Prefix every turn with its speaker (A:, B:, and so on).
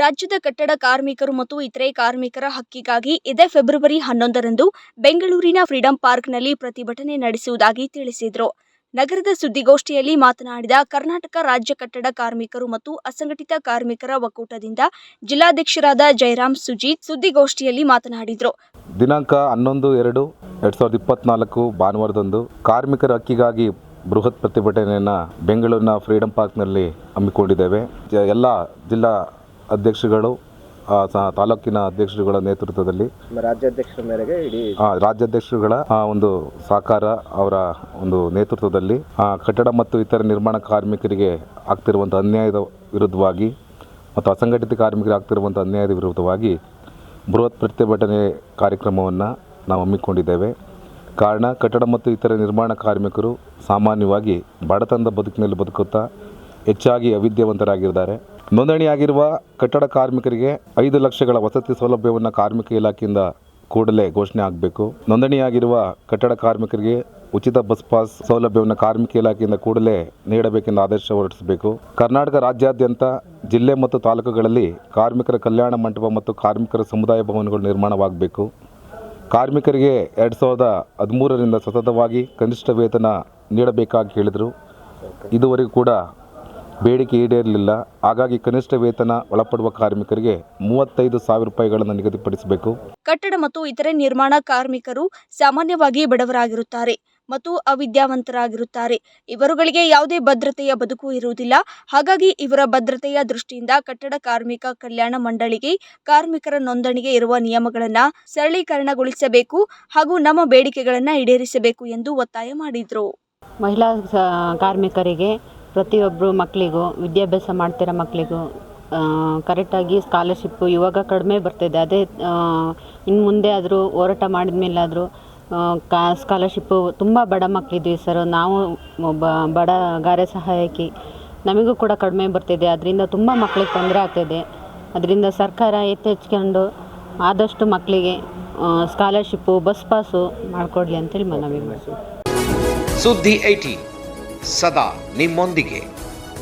A: ರಾಜ್ಯದ ಕಟ್ಟಡ ಕಾರ್ಮಿಕರು ಮತ್ತು ಇತರೆ ಕಾರ್ಮಿಕರ ಹಕ್ಕಿಗಾಗಿ ಇದೇ ಫೆಬ್ರವರಿ ಹನ್ನೊಂದರಂದು ಬೆಂಗಳೂರಿನ ಫ್ರೀಡಂ ಪಾರ್ಕ್ನಲ್ಲಿ ಪ್ರತಿಭಟನೆ ನಡೆಸುವುದಾಗಿ ತಿಳಿಸಿದರು. ನಗರದ ಸುದ್ದಿಗೋಷ್ಠಿಯಲ್ಲಿ ಮಾತನಾಡಿದ ಕರ್ನಾಟಕ ರಾಜ್ಯ ಕಟ್ಟಡ ಕಾರ್ಮಿಕರು ಮತ್ತು ಅಸಂಘಟಿತ ಕಾರ್ಮಿಕರ ಒಕ್ಕೂಟದಿಂದ ಜಿಲ್ಲಾಧ್ಯಕ್ಷರಾದ ಜಯರಾಮ್ ಸುಜೀತ್ ಸುದ್ದಿಗೋಷ್ಠಿಯಲ್ಲಿ ಮಾತನಾಡಿದರು.
B: ದಿನಾಂಕ ಹನ್ನೊಂದು ಎರಡು ಎರಡು ಸಾವಿರದ ಇಪ್ಪತ್ನಾಲ್ಕು ಭಾನುವಾರದಂದು ಕಾರ್ಮಿಕರ ಹಕ್ಕಿಗಾಗಿ ಬೃಹತ್ ಪ್ರತಿಭಟನೆಯನ್ನು ಬೆಂಗಳೂರಿನ ಫ್ರೀಡಂ ಪಾರ್ಕ್ನಲ್ಲಿ ಹಮ್ಮಿಕೊಂಡಿದ್ದೇವೆ. ಎಲ್ಲ ಜಿಲ್ಲಾ ಅಧ್ಯಕ್ಷಗಳು ಆ, ಸ- ತಾಲೂಕಿನ ಅಧ್ಯಕ್ಷರುಗಳ ನೇತೃತ್ವದಲ್ಲಿ
C: ನಮ್ಮ ರಾಜ್ಯಾಧ್ಯಕ್ಷರ ಮೇರೆಗೆ ಇಡೀ
B: ಆ, ರಾಜ್ಯಾಧ್ಯಕ್ಷರುಗಳ ಆ, ಒಂದು ಸಹಕಾರ ಅವರ ಒಂದು ನೇತೃತ್ವದಲ್ಲಿ ಆ, ಕಟ್ಟಡ ಮತ್ತು ಇತರ ನಿರ್ಮಾಣ ಕಾರ್ಮಿಕರಿಗೆ ಆಗ್ತಿರುವಂಥ ಅನ್ಯಾಯದ ವಿರುದ್ಧವಾಗಿ ಮತ್ತು ಅಸಂಘಟಿತ ಕಾರ್ಮಿಕರಿಗೆ ಆಗ್ತಿರುವಂಥ ಅನ್ಯಾಯದ ವಿರುದ್ಧವಾಗಿ ಬೃಹತ್ ಪ್ರತಿಭಟನೆ ಕಾರ್ಯಕ್ರಮವನ್ನು ನಾವು ಹಮ್ಮಿಕೊಂಡಿದ್ದೇವೆ. ಕಾರಣ ಕಟ್ಟಡ ಮತ್ತು ಇತರ ನಿರ್ಮಾಣ ಕಾರ್ಮಿಕರು ಸಾಮಾನ್ಯವಾಗಿ ಬಡತನದ ಬದುಕಿನಲ್ಲಿ ಬದುಕುತ್ತಾ ಹೆಚ್ಚಾಗಿ ಅವಿದ್ಯಾವಂತರಾಗಿದ್ದಾರೆ. ನೋಂದಣಿಯಾಗಿರುವ ಕಟ್ಟಡ ಕಾರ್ಮಿಕರಿಗೆ ಐದು ಲಕ್ಷಗಳ ವಸತಿ ಸೌಲಭ್ಯವನ್ನು ಕಾರ್ಮಿಕ ಇಲಾಖೆಯಿಂದ ಕೂಡಲೇ ಘೋಷಣೆ ಆಗಬೇಕು. ನೋಂದಣಿಯಾಗಿರುವ ಕಟ್ಟಡ ಕಾರ್ಮಿಕರಿಗೆ ಉಚಿತ ಬಸ್ ಪಾಸ್ ಸೌಲಭ್ಯವನ್ನು ಕಾರ್ಮಿಕ ಇಲಾಖೆಯಿಂದ ಕೂಡಲೇ ನೀಡಬೇಕೆಂದು ಆದೇಶ ಹೊರಡಿಸಬೇಕು. ಕರ್ನಾಟಕ ರಾಜ್ಯಾದ್ಯಂತ ಜಿಲ್ಲೆ ಮತ್ತು ತಾಲೂಕುಗಳಲ್ಲಿ ಕಾರ್ಮಿಕರ ಕಲ್ಯಾಣ ಮಂಟಪ ಮತ್ತು ಕಾರ್ಮಿಕರ ಸಮುದಾಯ ಭವನಗಳು ನಿರ್ಮಾಣವಾಗಬೇಕು. ಕಾರ್ಮಿಕರಿಗೆ ಎರಡು ಸಾವಿರದ ಹದಿಮೂರರಿಂದ ಸತತವಾಗಿ ಕನಿಷ್ಠ ವೇತನ ನೀಡಬೇಕಾಗಿ ಹೇಳಿದರು. ಇದುವರೆಗೂ ಕೂಡ ಬೇಡಿಕೆ ಈಡೇರಲಿಲ್ಲ. ಹಾಗಾಗಿ ಕನಿಷ್ಠ ವೇತನ ಒಳಪಡುವ ಕಾರ್ಮಿಕರಿಗೆ ಮೂವತ್ತೈದು ಸಾವಿರ ರೂಪಾಯಿಗಳನ್ನು ನಿಗದಿಪಡಿಸಬೇಕು.
A: ಕಟ್ಟಡ ಮತ್ತು ಇತರೆ ನಿರ್ಮಾಣ ಕಾರ್ಮಿಕರು ಸಾಮಾನ್ಯವಾಗಿ ಬಡವರಾಗಿರುತ್ತಾರೆ ಮತ್ತು ಅವಿದ್ಯಾವಂತರಾಗಿರುತ್ತಾರೆ. ಇವರುಗಳಿಗೆ ಯಾವುದೇ ಭದ್ರತೆಯ ಬದುಕು ಇರುವುದಿಲ್ಲ. ಹಾಗಾಗಿ ಇವರ ಭದ್ರತೆಯ ದೃಷ್ಟಿಯಿಂದ ಕಟ್ಟಡ ಕಾರ್ಮಿಕ ಕಲ್ಯಾಣ ಮಂಡಳಿಗೆ ಕಾರ್ಮಿಕರ ನೋಂದಣಿಗೆ ಇರುವ ನಿಯಮಗಳನ್ನು ಸರಳೀಕರಣಗೊಳಿಸಬೇಕು ಹಾಗೂ ನಮ್ಮ ಬೇಡಿಕೆಗಳನ್ನು ಈಡೇರಿಸಬೇಕು ಎಂದು ಒತ್ತಾಯ ಮಾಡಿದರು.
D: ಮಹಿಳಾ ಕಾರ್ಮಿಕರಿಗೆ ಪ್ರತಿಯೊಬ್ಬರು ಮಕ್ಕಳಿಗೂ ವಿದ್ಯಾಭ್ಯಾಸ ಮಾಡ್ತಿರೋ ಮಕ್ಕಳಿಗೂ ಕರೆಕ್ಟಾಗಿ ಸ್ಕಾಲರ್ಶಿಪ್ಪು ಇವಾಗ ಕಡಿಮೆ ಬರ್ತಿದೆ. ಅದೇ ಇನ್ನು ಮುಂದೆ ಆದರೂ ಹೋರಾಟ ಮಾಡಿದ ಮೇಲಾದರೂ ಕಾ ಸ್ಕಾಲರ್ಶಿಪ್ಪು ತುಂಬ ಬಡ ಮಕ್ಕಳಿದ್ವಿ ಸರ್ ನಾವು ಬ ಬಡ ಗಾರೆ ಸಹಾಯಕಿ. ನಮಗೂ ಕೂಡ ಕಡಿಮೆ ಬರ್ತಿದೆ. ಅದರಿಂದ ತುಂಬ ಮಕ್ಕಳಿಗೆ ತೊಂದರೆ ಆಗ್ತಿದೆ. ಅದರಿಂದ ಸರ್ಕಾರ ಎತ್ತೆಚ್ಕೊಂಡು ಆದಷ್ಟು ಮಕ್ಕಳಿಗೆ ಸ್ಕಾಲರ್ಶಿಪ್ಪು ಬಸ್ ಪಾಸು ಮಾಡಿಕೊಡ್ಲಿ ಅಂತೇಳಿ ಮನವಿ ಮಾಡ್ತೀವಿ.
E: ಸುದ್ದಿ ಏಟಿ ಸದಾ ನಿಮ್ಮೊಂದಿಗೆ.